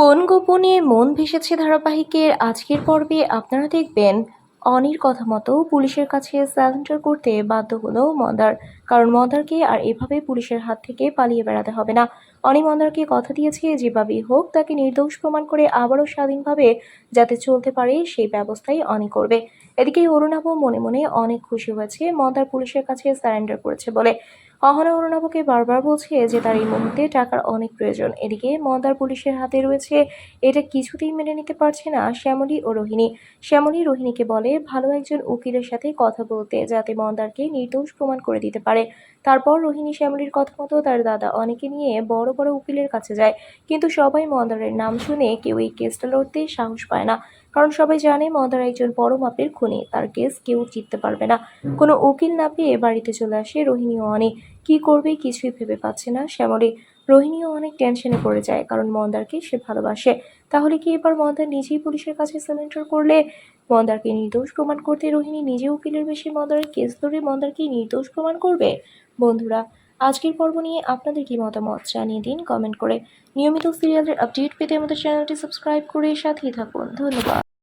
কোন গোপনে মন ভেসেছে ধারাবাহিকের আজকের পর্বে আপনারা দেখবেন, অনির কথা মতো পুলিশের কাছে স্যালেন্ডার করতে বাধ্য হলো মন্দার। কারণ মন্দারকে আর এভাবে পুলিশের হাত থেকে পালিয়ে বেড়াতে হবে না। অনি মন্দারকে কথা দিয়েছে, যেভাবেই হোক, তাকে নির্দোষ প্রমাণ করে আবারও স্বাধীনভাবে যাতে চলতে পারে, সেই ব্যবস্থাই অনি করবে। এদিকে অরুণাভ মনে মনে অনেক খুশি হয়েছে মন্দার পুলিশের কাছে স্যারেন্ডার করেছে বলে। অহনা অরুণাভকে বারবার বলছে যে তার এই মুহূর্তে টাকার অনেক প্রয়োজন। এদিকে মন্দার পুলিশের হাতে রয়েছে, এটা কিছুতেই মেনে নিতে পারছে না শ্যামলী ও রোহিণী। শ্যামলী রোহিণীকে বলে, ভালো একজন উকিলের সাথে কথা বলতে যাতে মন্দারকে নির্দোষ প্রমাণ করে দিতে পারে। তারপর রোহিণী শ্যামলীর কথা মতো তার দাদা অনেকে নিয়ে বড় বড় উকিলের কাছে যায়। কিন্তু সবাই মন্দারের নাম শুনে কেউ এই কেসটা লড়তে সাহস পায় না। কারণ সবাই জানে মন্দার একজন বড় মাপের খুনি, তার কেস কেউ জিততে পারবে না। কোনো উকিল না পেয়ে বাড়িতে চলে আসে রোহিণী ও কি করবে কিছুই ভেবে পাচ্ছে না শ্যামলী। রোহিণীও অনেক টেনশনে পড়ে যায়, কারণ মন্দারকে সে ভালোবাসে। তাহলে কি এবার মন্দার নিজেই পুলিশের কাছে সারেন্ডার করলে? মন্দারকে নির্দোষ প্রমাণ করতে রোহিণী নিজে উকিলের বেশি মন্দারের কেস ধরে মন্দারকে নির্দোষ প্রমাণ করবে? বন্ধুরা আজকের পর্ব নিয়ে আপনাদের কি মতামত জানিয়ে দিন কমেন্ট করে নিয়মিত সিরিয়ালের আপডেট পেতে আমাদের চ্যানেলটি সাবস্ক্রাইব করে সাথেই থাকুন। ধন্যবাদ।